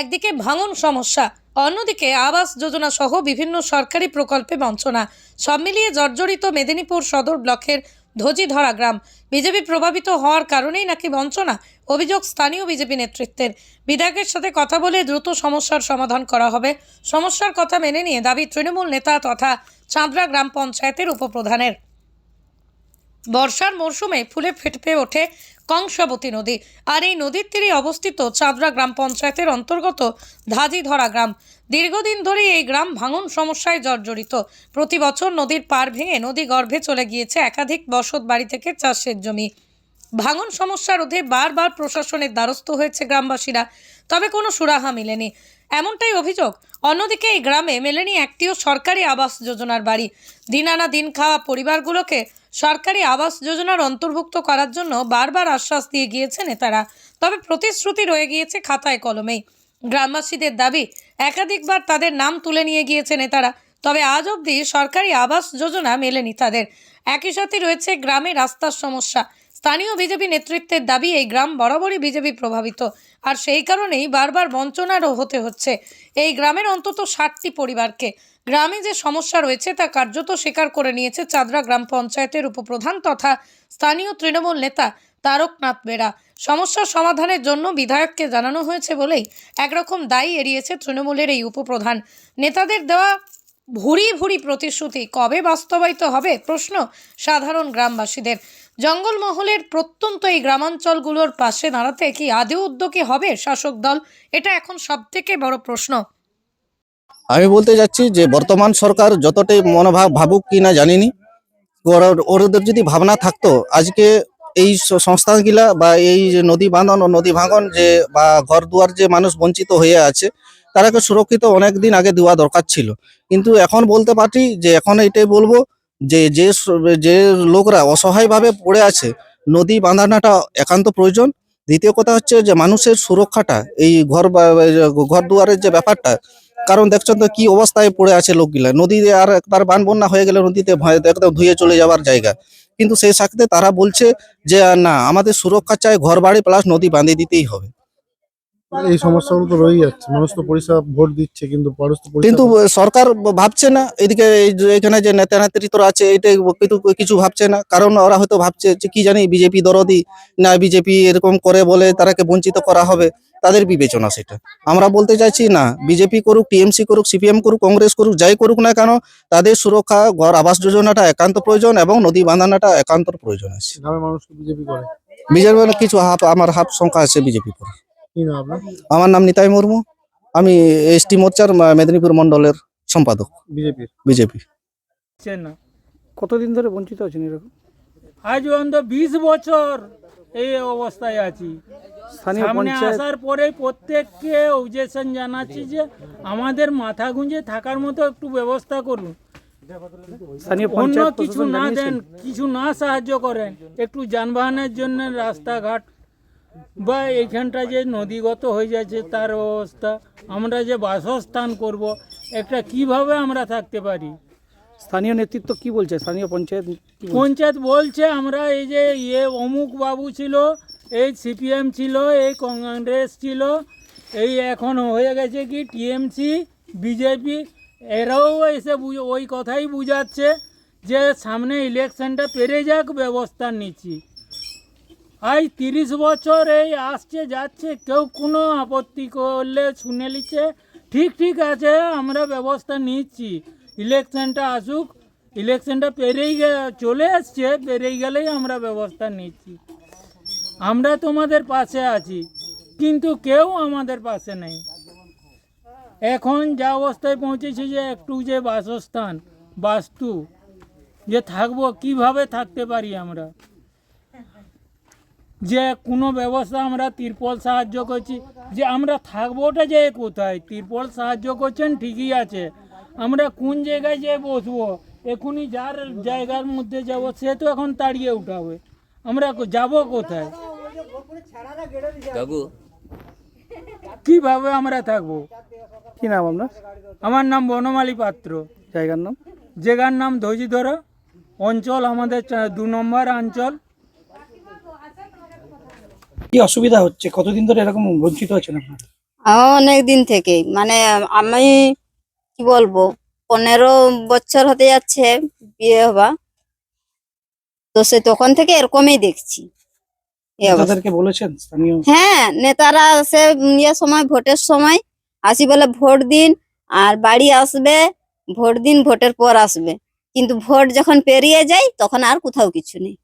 একদিকে ভাঙন সমস্যা, অন্যদিকে আবাস যোজনা সহ বিভিন্ন সরকারি প্রকল্পে বঞ্চনা। সব মিলিয়ে জর্জরিত মেদিনীপুর সদর ব্লকের ধরা গ্রাম। বিজেপি প্রভাবিত হওয়ার কারণেই নাকি বঞ্চনা, অভিযোগ স্থানীয় বিজেপি নেতৃত্বের। বিধায়কের সাথে কথা বলে দ্রুত সমস্যার সমাধান করা হবে। সমস্যার কথা মেনে নিয়ে দাবি তৃণমূল নেতা তথা চাঁদরা গ্রাম পঞ্চায়েতের উপপ্রধানের। বর্ষার মরশুমে ফুলে ফেটে ওঠে কংসাবতী নদী। আর এই নদীর তীরে অবস্থিত চাঁদরা গ্রাম পঞ্চায়েতের অন্তর্গত ধাজিধরা গ্রাম। দীর্ঘদিন ধরে এই গ্রাম ভাঙন সমস্যায় জর্জরিত। প্রতি বছর নদীর পার ভেঙে নদী গর্ভে চলে গিয়েছে একাধিক বসত বাড়ি থেকে চাষের জমি। ভাঙন সমস্যা রোধে বারবার প্রশাসনের দ্বারস্থ হয়েছে গ্রামবাসীরা। তবে কোনো সুরাহা মেলেনি। এমনটাই অভিযোগ। অন্যদিকে এই গ্রামে মেলেনি একটিও সরকারি আবাস যোজনার বাড়ি। দিন আনা দিন খাওয়া পরিবারগুলোকে সরকারি আবাস যোজনার অন্তর্ভুক্ত করার জন্য বারবার আশ্বাস দিয়ে গিয়েছে নেতারা। তবে প্রতিশ্রুতি রয়ে গিয়েছে খাতায় কলমেই। গ্রামবাসীদের দাবি, একাধিকবার তাদের নাম তুলে নিয়ে গিয়েছে নেতারা। তবে আজ অবধি সরকারি আবাস যোজনা মেলেনি তাদের। একই সাথে রয়েছে গ্রামে রাস্তার সমস্যা। স্থানীয় বিজেপি নেতৃত্বের দাবি, এই গ্রাম বরাবরই বিজেপি প্রভাবিত। আর সেই কারণেই বারবার বঞ্চনারও হতে হচ্ছে। এই গ্রামের অন্তত ষাটটি পরিবারকে। গ্রামে যে সমস্যা রয়েছে তা কার্যত স্বীকার করে নিয়েছে চাদরা গ্রাম পঞ্চায়েতের উপপ্রধান তথা স্থানীয় তৃণমূল নেতা তারকনাথ বেরা। সমস্যার সমাধানের জন্য বিধায়ককে জানানো হয়েছে বলেই একরকম দায়ী এড়িয়েছে তৃণমূলের এই উপপ্রধান। নেতাদের দেওয়া ভুরি ভুরি প্রতিশ্রুতি কবে বাস্তবায়িত হবে প্রশ্ন সাধারণ গ্রামবাসীদের। জঙ্গলমহলের প্রত্যন্ত এই গ্রামাঞ্চলগুলোর পাশে দাঁড়াতে কি আদৌ উদ্যোগী হবে শাসক দল? এটা এখন সবথেকে বড় প্রশ্ন। আমি বলতে যাচ্ছি যে বর্তমান সরকার যতটাই মনোভাব ভাবুক কি না জানিনি ওদের যদি ভাবনা থাকতো, আজকে এই সংস্থাগুলা বা এই যে নদী বাঁধন ও নদী ভাঙন যে বা ঘর দুয়ার যে মানুষ বঞ্চিত হয়ে আছে, তারাকে সুরক্ষিত অনেক দিন আগে দেওয়া দরকার ছিল। কিন্তু এখন বলতে পারি যে এখন এটাই বলব যে যে যে লোকরা অসহায়ভাবে পড়ে আছে, নদী বাঁধানোটা একান্ত প্রয়োজন। দ্বিতীয় কথা হচ্ছে যে, মানুষের সুরক্ষাটা, এই ঘর ঘর দুয়ারের যে ব্যাপারটা, কারণ দেখছেন তো কি অবস্থায় পড়ে আছে লোকগুলা। নদীতে আর একবার বান বন্যা হয়ে গেলে নদীতে একদম ধুয়ে চলে যাওয়ার জায়গা। কিন্তু সেই সাথে তারা বলছে যে, না, আমাদের সুরক্ষা চাই ঘর বাড়ি প্লাস নদী বাঁধিয়ে দিতেই হবে। এই সমস্যাগুলো তো রয়েই যাচ্ছে। মানুষ তো পরিষেবা ভোট দিচ্ছে কিন্তু কিন্তু সরকার ভাবছে না এদিকে এই যে এখানে যে নেতা নেতৃত্বরা আছে এটাই কিন্তু কিছু ভাবছে না। কারণ ওরা হয়তো ভাবছে যে কি জানি বিজেপি দরদি না বিজেপি এরকম করে বলে তারাকে বঞ্চিত করা হবে তাদের বিবেচনা সেটা। আমরা বলতে চাইছি না বিজেপি করুক টিএমসি করুক সিপিএম করুক কংগ্রেস করুক যাই করুক না কেন তাদের সুরক্ষা ঘর আবাস যোজনাটা একান্ত প্রয়োজন এবং নদী বাঁধানোটা একান্ত প্রয়োজন আছে। বিজেপি করে। বিজেপি কিছু হাফ আমার হাফ সংখ্যা আছে বিজেপি করে। আমার নাম নিতাই মুর্মু। আমি এসটি মোর্চার মেদিনীপুর মন্ডলের সম্পাদক। বিজেপির বিজেপি। না। কতদিন ধরে বঞ্চিত আছেন এরকম? আজ পর্যন্ত বিশ বছর এই অবস্থায় আছি। স্থানীয় সামনে আসার পরে প্রত্যেককে অবজেকশন জানাচ্ছি যে আমাদের মাথা গুঁজে থাকার মতো একটু ব্যবস্থা করুন। অন্য কিছু না দেন কিছু না সাহায্য করেন একটু যানবাহনের জন্য রাস্তাঘাট বা এইখানটা যে নদীগত হয়ে যাচ্ছে তার অবস্থা। আমরা যে বাসস্থান করব একটা কীভাবে আমরা থাকতে পারি? স্থানীয় নেতৃত্ব কি বলছে? স্থানীয় পঞ্চায়েত পঞ্চায়েত বলছে আমরা এই যে ইয়ে অমুক বাবু ছিল এই সিপিএম ছিল এই কংগ্রেস ছিল এই এখন হয়ে গেছে কি টিএমসি বিজেপি এরাও এসে ওই কথাই বুঝাচ্ছে যে সামনে ইলেকশনটা পেরে যাক ব্যবস্থা নিচ্ছি। আজ তিরিশ বছর এই আসছে যাচ্ছে, কেউ কোনো আপত্তি করলে শুনে নিচ্ছে। ঠিক ঠিক আছে, আমরা ব্যবস্থা নিচ্ছি। ইলেকশনটা আসুক, ইলেকশনটা পেরেই চলে আসছে, পেরেই গেলেই আমরা ব্যবস্থা নিচ্ছি। আমরা তোমাদের পাশে আছি, কিন্তু কেউ আমাদের পাশে নেই। এখন যা অবস্থায় পৌঁছেছে যে একটু যে বাসস্থান, বাস্তু, যে থাকব, কীভাবে থাকতে পারি আমরা? যে কোনো ব্যবস্থা আমরা তিরপল সাহায্য করছি। যে আমরা থাকবোটা যে কোথায়? তিরপল সাহায্য করছেন ঠিকই আছে। আমরা কোন জায়গায় যে বসবো এখনই যার জায়গার মধ্যে যাব সে তো এখন তাড়িয়ে উঠাবে। আমরা যাব কোথায়? কীভাবে আমরা থাকব? কি নাম আপনার? আমার নাম বনমালী পাত্র। জায়গার নাম? জায়গার নাম ধৈজিধরা অঞ্চল আমাদের চা- দু নম্বর অঞ্চল। কি অসুবিধা হচ্ছে? কতদিন ধরে এরকম বঞ্চিত আছেন আপনারা? অনেক দিন থেকেই। মানে আমি কি বলব? পনেরো বছর হতে যাচ্ছে বিয়ে হবা তো সে তখন থেকে এরকমই দেখছি। বলেছেন স্থানীয়? হ্যাঁ নেতারা সে ইয়ে সময় ভোটের সময় আসি বলে ভোট দিন আর বাড়ি আসবে ভোট দিন ভোটের পর আসবে। কিন্তু ভোট যখন পেরিয়ে যায় তখন আর কোথাও কিছু নেই।